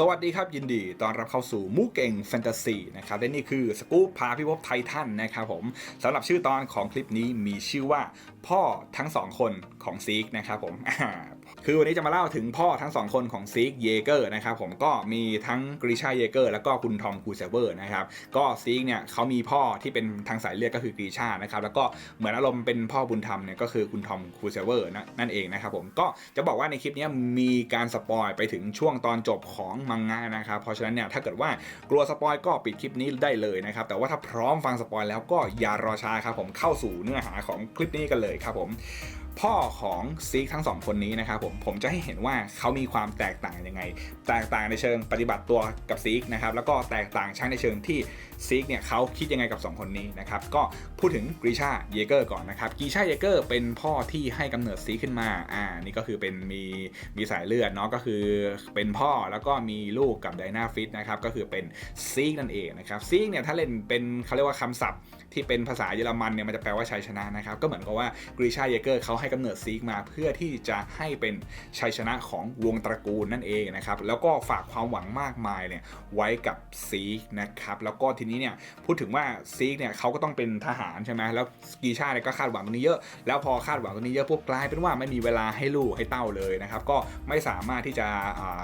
สวัสดีครับยินดีต้อนรับเข้าสู่มูเก่งแฟนตาซีนะครับและนี่คือสกู๊ปพาพิภพไททันนะครับผมสำหรับชื่อตอนของคลิปนี้มีชื่อว่า พ่อทั้งสองคนของซีกนะครับผม คือวันนี้จะมาเล่าถึงพ่อทั้งสองคนของซีกเยเกอร์นะครับผมก็มีทั้งกริชาเยเกอร์แล้วก็คุณทอมคูเซเวอร์นะครับก็ซีกเนี่ยเขามีพ่อที่เป็นทางสายเลือดก็คือกริชานะครับแล้วก็เหมือนอารมณ์เป็นพ่อบุญธรรมเนี่ยก็คือคุณทอมคูเซเวอร์นั่นเองนะครับผมก็จะบอกว่าในคลิปนี้มีการสปอยไปถึงช่วงตอนจบของมังงะนะครับเพราะฉะนั้นเนี่ยถ้าเกิดว่ากลัวสปอยก็ปิดคลิปนี้ได้เลยนะครับแต่ว่าถ้าพร้อมฟังสปอยแล้วก็อย่ารอช้าครับผมเข้าสู่เนื้อหาของคลิปนี้กันเลยครับผม พ่อของซีกทั้งสองคนนี้นะครับผมผมจะให้เห็นว่าเขามีความแตกต่างยังไง แตกต่างในเชิงปฏิบัติตัวกับซีกนะครับแล้วก็แตกต่างช่างในเชิงที่ซีกเนี่ยเขาคิดยังไงกับ 2 คนนี้นะครับก็พูดถึงกรีชาเยเกอร์ก่อนนะครับกรีชาเยเกอร์เป็นพ่อที่ให้กำเนิดซีกขึ้นมาอ่านี่ก็คือเป็นมีมีสายเลือดเนาะก็คือเป็นพ่อแล้วก็มีลูกกับไดนาฟิตนะครับก็คือเป็นซีกนั่นเองนะครับซีกเนี่ยถ้าเล่นเป็นเขาเรียกว่าคำศัพท์ที่เป็นภาษาเยอรมันเนี่ยมันจะแปลว่าชัยชนะนะครับก็เหมือนกับว่ากรีชาเยเกอร์เขาให้กำเนิดซีกมาเพื่อที่จะให้เป็นชัยชนะของวงตระกูลนั่นเองนะครับแล้วก็ฝากความหวังมากมายเนี่ยไว้กับซีกนะครับแล้วก็ทีนี้เนี่ยพูดถึงว่าซีกเนี่ยเขาก็ต้องเป็นทหารใช่ไหมแล้วกีชาเนี่ยก็คาดหวังตรงนี้เยอะแล้วพอคาดหวังตรงนี้เยอะพวกกลายเป็นว่าไม่มีเวลาให้ลูกให้เต้าเลยนะครับก็ไม่สามารถที่จะ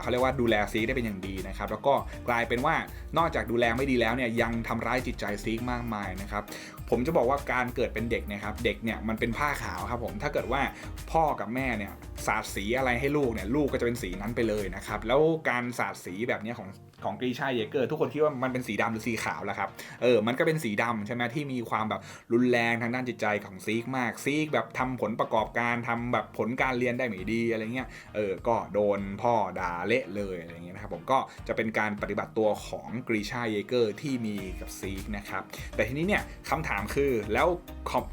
เขาเรียกว่าดูแลซีกได้เป็นอย่างดีนะครับแล้วก็กลายเป็นว่านอกจากดูแลไม่ดีแล้วเนี่ยยังทำร้ายจิตใจซีกมากมายนะครับผมจะบอกว่าการเกิดเป็นเด็กนะครับเด็กเนี่ยมันเป็นผ้าขาวครับผมถ้าเกิดว่าพ่อกับแม่เนี่ยสาดสีอะไรให้ลูกเนี่ยลูกก็จะเป็นสีนั้นไปเลยนะครับแล้วการสาดสีแบบนี้ของของกรีชาเยเกอร์ทุกคนคิดว่ามันเป็นสีดำหรือสีขาวแล้วครับเออมันก็เป็นสีดำใช่ไหมที่มีความแบบรุนแรงทางด้านจิตใจของซีกมากซีกแบบทำผลประกอบการทำแบบผลการเรียนได้ไม่ดีอะไรเงี้ยเออก็โดนพ่อด่าเละเลยอะไรเงี้ยนะครับผมก็จะเป็นการปฏิบัติตัวของกรีชาเยเกอร์ที่มีกับซีกนะครับแต่ทีนี้เนี่ยคำถามคือแล้ว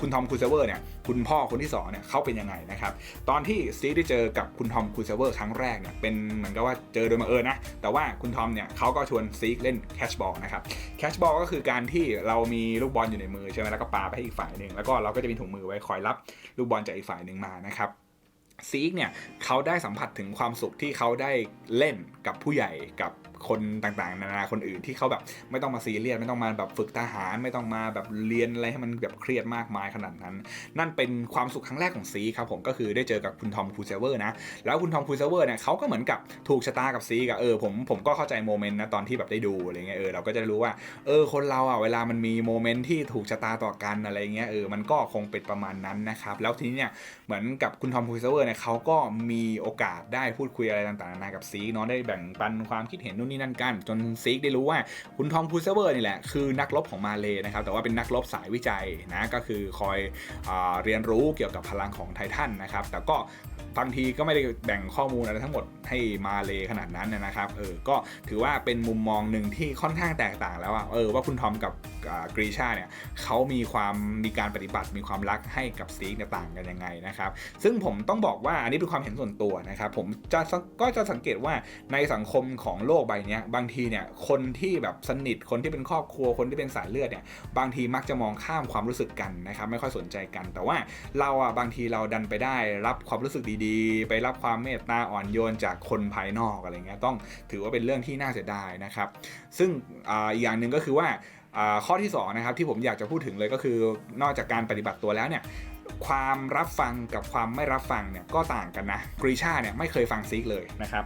คุณทอมคูเซเวอร์เนี่ยคุณพ่อคนที่สองเนี่ยเขาเป็นยังไงนะครับ ตอนที่ซีกได้เจอกับคุณทอมคูเซเวอร์ครั้งแรกเนี่ยเป็นเหมือนกับว่าเจอโดยบังเอิญนะ แต่ว่าคุณทอมเนี่ยเขาก็ชวนซีกเล่นแคชบอลนะครับแคชบอลก็คือการที่เรามีลูกบอลอยู่ในมือใช่ไหมแล้วก็ปาไปให้อีกฝ่ายหนึ่งแล้วก็เราก็จะมีถุงมือไว้คอยรับลูกบอลจากอีกฝ่ายหนึ่งมานะครับซีกเนี่ยเขาได้สัมผัสถึงความสุขที่เขาได้เล่นกับผู้ใหญ่กับ คนต่างๆ นานาคนอื่นที่เขาแบบไม่ต้องมาซีเรียสไม่ต้องมาแบบฝึกทหารไม่ต้องมาแบบเรียนอะไรให้มันแบบเครียดมากมายขนาดนั้น นั่นเป็นความสุขครั้งแรกของซีครับผมก็คือได้เจอกับคุณทอมคูเซเวอร์นะแล้วคุณทอมคูเซเวอร์เนี่ยเขาก็เหมือนกับถูกชะตากับซีกับเออผมผมก็เข้าใจโมเมนต์นะตอนที่แบบได้ดูอะไรเงี้ยเออเราก็จะรู้ว่าเออคนเราอะเวลามันมีโมเมนต์ที่ถูกชะตาต่อกันอะไรเงี้ยเออมันก็คงเป็นประมาณนั้นนะครับแล้วทีนี้เนี่ยเหมือนกับคุณทอมคูเซเวอร์เนี่ยเขาก็มีโอกาสได้พูดคุยอะไรต่างๆนานากับซีเนาะได้แบ่งปันความคิดเห็นนู่นนี่นั่นกัน จนซีกได้รู้ว่าคุณทอมพูเซเวอร์นี่แหละคือนักรบของมาเลยนะครับแต่ว่าเป็นนักรบสายวิจัยนะก็คือคอยอเรียนรู้เกี่ยวกับพลังของไททันนะครับแต่ก็ บางทีก็ไม่ได้แบ่งข้อมูลอะไรทั้งหมดให้มาเลยขนาดนั้นนะครับเออก็ถือว่าเป็นมุมมองหนึ่งที่ค่อนข้างแตกต่างแล้วอะเออว่าคุณทอมกับกรีชาเนี่ยเขามีความมีการปฏิบัติมีความรักให้กับซีกเนี่ยต่างกันยังไงนะครับซึ่งผมต้องบอกว่าอันนี้เป็นความเห็นส่วนตัวนะครับผมจะก็จะสังเกตว่าในสังคมของโลกใบนี้บางทีเนี่ยคนที่แบบสนิทคนที่เป็นครอบครัวคนที่เป็นสายเลือดเนี่ยบางทีมักจะมองข้ามความรู้สึกกันนะครับไม่ค่อยสนใจกัน แต่ว่าเราอะบางทีเราดันไปได้รับความรู้สึกดีๆไปรับความเมตตาอ่อนโยนจากคนภายนอกอะไรเงี้ยต้องถือว่าเป็นเรื่องที่น่าเสียดายนะครับ ซึ่งอาอีกอย่างหนึ่งก็คือว่าข้อที่2นะครับที่ผมอยากจะพูดถึงเลยก็คือนอกจากการปฏิบัติตัวแล้วเนี่ยความรับฟังกับความไม่รับฟังเนี่ยก็ต่างกันนะกรีชาเนี่ยไม่เคยฟังซีกเลยนะครับ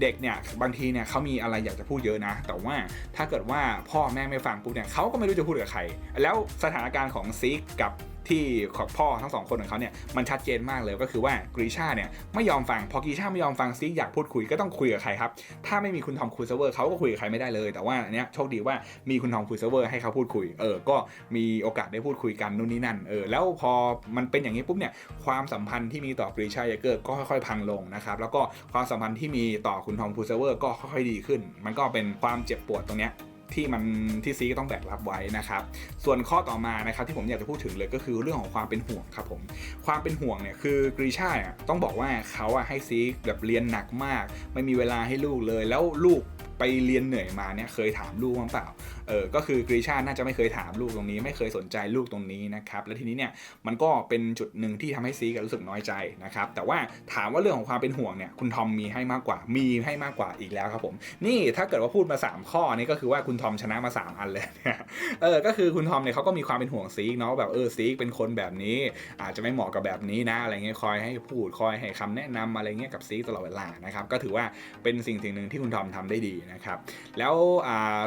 เด็กเนี่ยบางทีเนี่ยเขามีอะไรอยากจะพูดเยอะนะ แต่ว่าถ้าเกิดว่าพ่อแม่ไม่ฟังปุ๊บเนี่ยเขาก็ไม่รู้จะพูดกับใคร แล้วสถานการณ์ของซีกกับ ที่ของพ่อทั้งสองคนของเขาเนี่ยมันชัดเจนมากเลยก็คือว่ากรีชาเนี่ยไม่ยอมฟังพอกรีชาไม่ยอมฟังซีกอยากพูดคุยก็ต้องคุยกับใครครับถ้าไม่มีคุณทอมคูเซเวอร์เขาก็คุยกับใครไม่ได้เลย แต่ว่าอันเนี้ยโชคดีว่ามีคุณทอมคูเซเวอร์ให้เขาพูดคุยเออก็มีโอกาสได้พูดคุยกันนู่นนี่นั่นเออแล้วพอมันเป็นอย่างนี้ปุ๊บเนี่ยความสัมพันธ์ที่มีต่อกรีชาเยเกอร์ก็ค่อยๆพังลงนะครับแล้วก็ความสัมพันธ์ที่มีต่อคุณทอมคูเซเวอร์ก็ค่อยๆดีขึ้น มันก็เป็นความเจ็บปวดตรงเนี้ย ที่มันที่ซีก็ต้องแบกรับไว้นะครับ ส่วนข้อต่อมานะครับที่ผมอยากจะพูดถึงเลยก็คือเรื่องของความเป็นห่วงครับผมความเป็นห่วงเนี่ยคือกรีชาเนี่ยต้องบอกว่าเขาอะให้ซีแบบเรียนหนักมาก ไม่มีเวลาให้ลูกเลย แล้วลูกไปเรียนเหนื่อยมาเนี่ยเคยถามลูกบ้างเปล่า เออ ก็คือกรีชาน่าจะไม่เคยถามลูกตรงนี้ ไม่เคยสนใจลูกตรงนี้นะครับ และทีนี้เนี่ยมันก็เป็นจุดหนึ่งที่ทำให้ซีกับรู้สึกน้อยใจนะครับ แต่ว่าถามว่าเรื่องของความเป็นห่วงเนี่ยคุณทอมมีให้มากกว่า มีให้มากกว่าอีกแล้วครับผม นี่ถ้าเกิดว่าพูดมา 3 ข้อนี้ก็คือว่าคุณทอมชนะมา 3 อันเลยเนี่ย เออ ก็คือคุณทอมเนี่ยเขาก็มีความเป็นห่วงซีกเนาะแบบเออซีกเป็นคนแบบนี้ อาจจะไม่เหมาะกับแบบนี้นะอะไรเงี้ยคอยให้พูดคอยให้คำแนะนำอะไรเงี้ยกับซีกตลอดเวลานะครับก็ถือว่าเป็นสิ่งสิ่งหนึ่งที่คุณทอมทำได้ดีนะครับแล้ว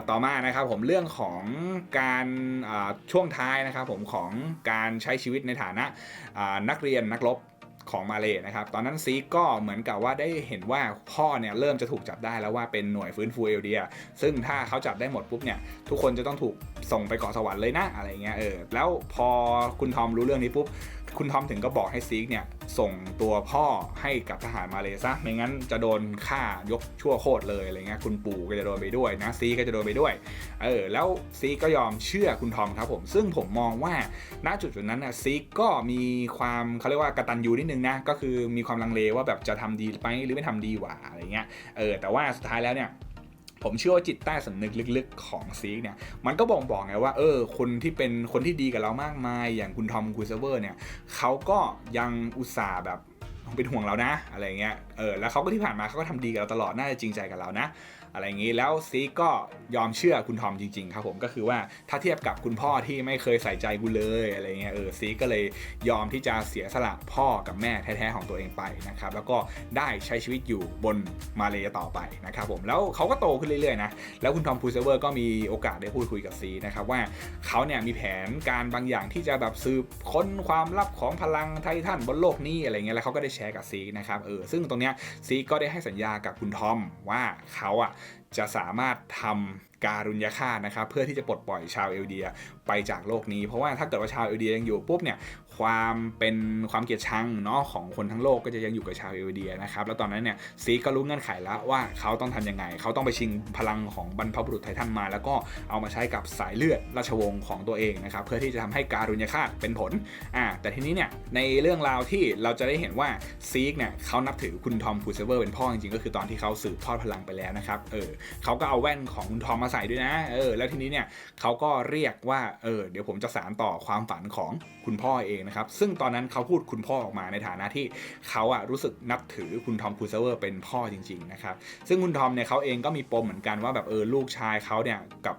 ต่อมานะครับผมเรื่องของการช่วงท้ายนะครับผมของการใช้ชีวิตในฐานะนักเรียนนักรบของมาเลยนะครับ ตอนนั้นซีก็เหมือนกับว่าได้เห็นว่าพ่อเนี่ยเริ่มจะถูกจับได้แล้วว่าเป็นหน่วยฟื้นฟูเอลเดีย ซึ่งถ้าเขาจับได้หมดปุ๊บเนี่ยทุกคนจะต้องถูกส่งไปเกาะสวรรค์เลยนะอะไรเงี้ยเออแล้วพอคุณทอมรู้เรื่องนี้ปุ๊บ คุณทอมถึงก็บอกให้ซีกเนี่ยส่งตัวพ่อให้กับทหารมาเลยซะไม่งั้นจะโดนฆ่ายกชั่วโคตรเลยอะไรเงี้ยคุณปู่ก็จะโดนไปด้วยนะซีก็จะโดนไปด้วยเออแล้วซีก็ยอมเชื่อคุณทอมครับผมซึ่งผมมองว่าณจุดจุดนั้นนะซีก็มีความเขาเรียกว่ากระตัญญูนิดนึงนะก็คือมีความลังเลว่าแบบจะทำดีไปหรือไม่ทำดีหว่าอะไรเงี้ยเออแต่ว่าสุดท้ายแล้วเนี่ย ผมเชื่อว่าจิตใต้สำนึกลึกๆของซีกเนี่ยมันก็บ่งบอกไงว่าเออคนที่เป็นคนที่ดีกับเรามากมาย อย่างคุณทอมคูเซเวอร์เนี่ยเขาก็ยังอุตส่าห์แบบเป็นห่วงเรานะอะไรเงี้ยเออแล้วเขาก็ที่ผ่านมาเขาก็ทำดีกับเราตลอดน่าจะจริงใจกับเรานะ อะไรอย่างนี้แล้วซีก็ยอมเชื่อคุณทอมจริง ๆ ครับผมก็คือว่าถ้าเทียบกับคุณพ่อที่ไม่เคยใส่ใจกูเลยอะไรเงี้ยเออซีก็เลยยอมที่จะเสียสละพ่อกับแม่แท้ๆของตัวเองไปนะครับแล้วก็ได้ใช้ชีวิตอยู่บนมาเลยต่อไปนะครับผมแล้วเขาก็โตขึ้นเรื่อยๆนะแล้วคุณทอมพูเซเวอร์ก็มีโอกาสได้พูดคุยกับซีนะครับว่าเขาเนี่ยมีแผนการบางอย่างที่จะแบบสืบค้นความลับของพลังไททันบนโลกนี้อะไรเงี้ยแล้วเขาก็ได้แชร์กับซีนะครับเออซึ่งตรงเนี้ยซีก็ได้ให้สัญญากับคุณทอมว่าเขาอะจะสามารถทำการุญยฆาตนะครับเพื่อที่จะปลดปล่อยชาวเอลเดียไปจากโลกนี้ เพราะว่าถ้าเกิดว่าชาวเอลเดียยังอยู่ปุ๊บเนี่ย ความเป็นความเกลียดชังเนาะของคนทั้งโลกก็จะยังอยู่กับชาวเอลเดียนะครับแล้วตอนนั้นเนี่ยซีก็รู้เงื่อนไขแล้วว่าเขาต้องทํำยังไง เขาต้องไปชิงพลังของบรรพบุรุษไททันมา แล้วก็เอามาใช้กับสายเลือดราชวงศ์ของตัวเองนะครับเพื่อที่จะทำให้การุญยฆาตเป็นผลอ่าแต่ทีนี้เนี่ยในเรื่องราวที่เราจะได้เห็นว่าซีกเนี่ยเขานับถือคุณทอมพูเซเวอร์เป็นพ่อจริงๆก็คือตอนที่เขาสืบทอดพลังไปแล้วนะครับเออเขาก็เอาแว่นของคุณทอมมาใส่ด้วยนะเออแล้วทีนี้เนี่ยเขาก็เรียกว่าเออเดี๋ยวผมจะสารต่อความฝันของ คุณพ่อเองนะครับ ซึ่งตอนนั้นเขาพูดคุณพ่อออกมาในฐานะที่เขาอะรู้สึกนับถือคุณทอมคูเซเวอร์เป็นพ่อจริงๆนะครับ ซึ่งคุณทอมเนี่ยเขาเองก็มีปมเหมือนกันว่าแบบเออลูกชายเขาเนี่ยกับ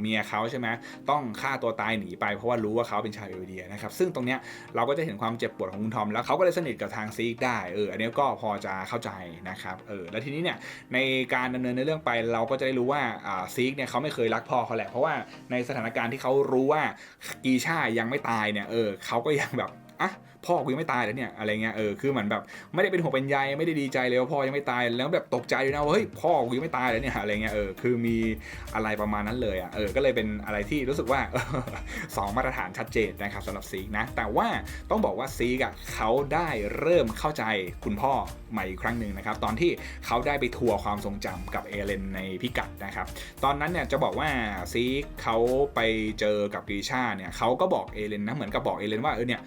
เมียเขาใช่ไหมต้องฆ่าตัวตายหนีไปเพราะว่ารู้ว่าเขาเป็นชาวเอเดียนะครับซึ่งตรงเนี้ยเราก็จะเห็นความเจ็บปวดของคุณทอม แล้วเขาก็เลยสนิทกับทางซีกได้เอออันนี้ก็พอจะเข้าใจนะครับเออแล้วทีนี้เนี่ยในการดำเนินในเรื่องไปเราก็จะได้รู้ว่าซีกเนี่ยเขาไม่เคยรักพ่อเขาแหละเพราะว่าในสถานการณ์ที่เขารู้ว่ากีชายังไม่ตายเนี่ยเออเขาก็ยังแบบอะ พ่อกูยังไม่ตายเลยเนี่ยอะไรเงี้ยเออคือเหมือนแบบไม่ได้เป็นห่วงเป็นใยไม่ได้ดีใจเลยว่าพ่อยังไม่ตายแล้วแบบตกใจนะว่าเฮ้ยพ่อกูยังไม่ตายเลยเนี่ยอะไรเงี้ยเออคือมีอะไรประมาณนั้นเลยอะเออก็เลยเป็นอะไรที่รู้สึกว่าสองมาตรฐานชัดเจนนะครับสำหรับซีกนะแต่ว่าต้องบอกว่าซีกอะเขาได้เริ่มเข้าใจคุณพ่อใหม่อีกครั้งหนึ่งนะครับตอนที่เขาได้ไปทัวร์ความทรงจำกับเอเลนในพิกัดนะครับตอนนั้นเนี่ยจะบอกว่าซีกเขาไปเจอกับกีชาเนี่ยเขาก็บอกเอเลนนะเหมือนกับบอกเอเลนว่าเออเนี่ย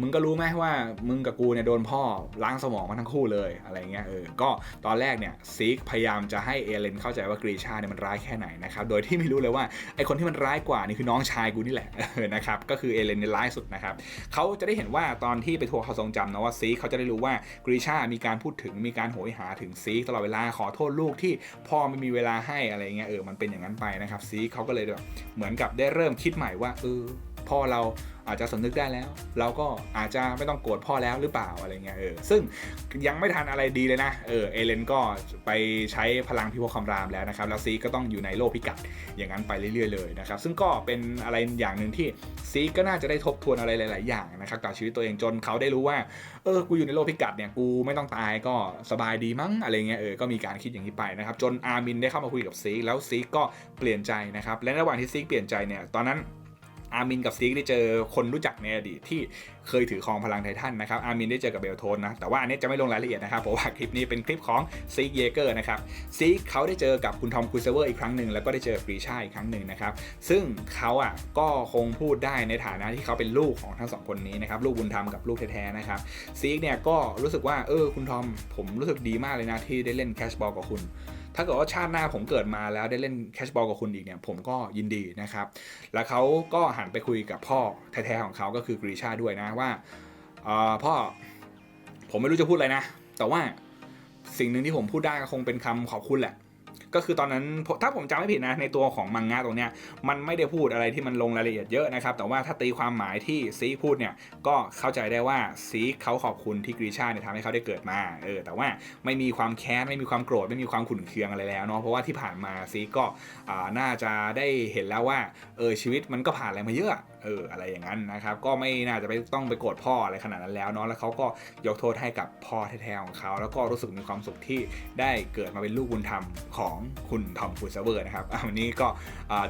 มึงก็รู้ไหมมว่ามึงกับกูเนี่ยโดนพ่อล้างสมองมาทั้งคู่เลยอะไรเงี้ยเออก็ตอนแรกเนี่ยซีกพยายามจะให้เอเลนเข้าใจว่ากรีชาเนี่ยมันร้ายแค่ไหนนะครับโดยที่ไม่รู้เลยว่าไอคนที่มันร้ายกว่านี่คือน้องชายกูนี่แหละนะครับก็คือเอเลนเนี่ยร้ายสุดนะครับเขาจะได้เห็นว่าตอนที่ไปทัวร์เขาทรงจำนะว่าซีกเขาจะได้รู้ว่ากรีชามีการพูดถึงมีการโหยหาถึงซีกตลอดเวลาขอโทษลูกที่พ่อไม่มีเวลาให้อะไรเงี้ยเออมันเป็นอย่างนั้นไปนะครับซีกเขาก็เลยแบบเหมือนกับได้เริ่มคิดใหม่ว่าเออพ่อเรา อาจจะสำนึกได้แล้ว เราก็อาจจะไม่ต้องโกรธพ่อแล้วหรือเปล่าอะไรเงี้ยเออซึ่งยังไม่ทันอะไรดีเลยนะเออเอเลนก็ไปใช้พลังพิภพคำรามแล้วนะครับแล้วซีก็ต้องอยู่ในโลกพิกัดอย่างนั้นไปเรื่อย ๆเลยนะครับซึ่งก็เป็นอะไรอย่างหนึ่งที่ซีก็น่าจะได้ทบทวนอะไรหลาย ๆ อย่างนะครับกับชีวิตตัวเองจนเขาได้รู้ว่าเออกูอยู่ในโลกพิกัดเนี่ยกูไม่ต้องตายก็สบายดีมั้งอะไรเงี้ยเออก็มีการคิดอย่างนี้ไปนะครับจนอาร์มินได้เข้ามาคุยกับซีแล้วซีก็เปลี่ยนใจนะครับและระหว่างที่ซีเปลี่ยนใจเนี่ยตอนนั้น อาร์มินกับซีกได้เจอคนรู้จักในอดีตที่เคยถือครองพลังไททันนะครับอาร์มินได้เจอกับเบลโทนนะแต่ว่าอันนี้จะไม่ลงรายละเอียดนะครับเพราะว่าคลิปนี้เป็นคลิปของซีกเยเกอร์นะครับซีกเขาได้เจอกับคุณทอมคูเซเวอร์อีกครั้งหนึ่งแล้วก็ได้เจอกับปรีชาอีกครั้งหนึ่งนะครับซึ่งเขาอะก็คงพูดได้ในฐานะที่เขาเป็นลูกของทั้งสองคนนี้นะครับลูกบุญธรรมกับลูกแท้ๆนะครับซีกเนี่ยก็รู้สึกว่าเออคุณทอมผมรู้สึกดีมากเลยนะที่ได้เล่นแคชบอลกับคุณ ถ้าเกิดว่าชาติหน้าผมเกิดมาแล้วได้เล่นแคชบอลกับคุณอีกเนี่ยผมก็ยินดีนะครับ แล้วเขาก็หันไปคุยกับพ่อแท้ๆของเขาก็คือกรีชาด้วยนะว่าพ่อผมไม่รู้จะพูดอะไรนะ แต่ว่าสิ่งหนึ่งที่ผมพูดได้ก็คงเป็นคำขอบคุณแหละ ก็คือตอนนั้นถ้าผมจำไม่ผิดนะในตัวของมังงะตรงเนี้ยมันไม่ได้พูดอะไรที่มันลงรายละเอียดเยอะนะครับแต่ว่าถ้าตีความหมายที่ซีพูดเนี่ยก็เข้าใจได้ว่าซีเขาขอบคุณที่กรีชาเนี่ยทำให้เขาได้เกิดมาเออแต่ว่าไม่มีความแค้นไม่มีความโกรธไม่มีความขุ่นเคืองอะไรแล้วเนาะเพราะว่าที่ผ่านมาซีก็อ่าน่าจะได้เห็นแล้วว่าเออชีวิตมันก็ผ่านอะไรมาเยอะ เอออะไรอย่างนั้นนะครับก็ไม่น่าจะไปต้องไปโกรธพ่ออะไรขนาดนั้นแล้วเนาะแล้วเขาก็ยกโทษให้กับพ่อแท้ๆของเขา แล้วก็รู้สึกมีความสุขที่ได้เกิดมาเป็นลูกบุญธรรมของคุณทอมคูซเวอร์นะครับวันนี้ก็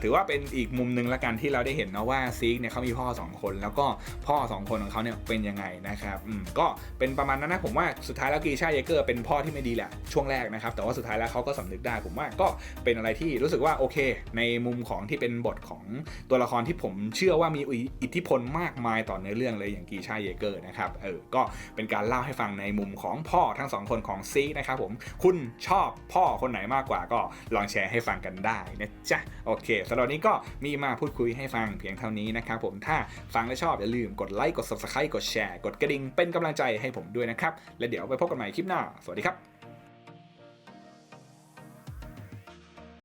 ถือว่าเป็นอีกมุมหนึ่งละกันที่เราได้เห็นเนาะว่าซีกเนี่ยเขามีพ่อสองคน แล้วก็พ่อสองคนของเขาเนี่ยเป็นยังไงนะครับอืมก็เป็นประมาณนั้นนะผมว่าสุดท้ายแล้วกีชาเยเกอร์เป็นพ่อที่ไม่ดีแหละช่วงแรกนะครับแต่ว่าสุดท้ายแล้วเขาก็สำนึกได้ผมว่าก็เป็นอะไรที่รู้สึกว่าโอเค ในมุมของที่เป็นบทของตัวละครที่ผมเชื่อว่ามีอิทธิพลมากมายต่อในอเรื่องเลยอย่างกีชาเยเกอร์นะครับเออก็เป็นการเล่าให้ฟังในมุมของพ่อทั้งสองคนของซีนะครับผมคุณชอบพ่อคนไหนมากกว่าก็ลองแชร์ให้ฟังกันได้นะจ๊ะโอเคสำหรับนนี้ก็มีมาพูดคุยให้ฟังเพียงเท่านี้นะครับผมถ้าฟังและชอบอย่าลืมกดไลค์กด subscribe กดแชร์กดกระดิ่งเป็นกำลังใจให้ผมด้วยนะครับ และเดี๋ยวไปพบกันใหม่คลิปหน้า สวัสดีครับ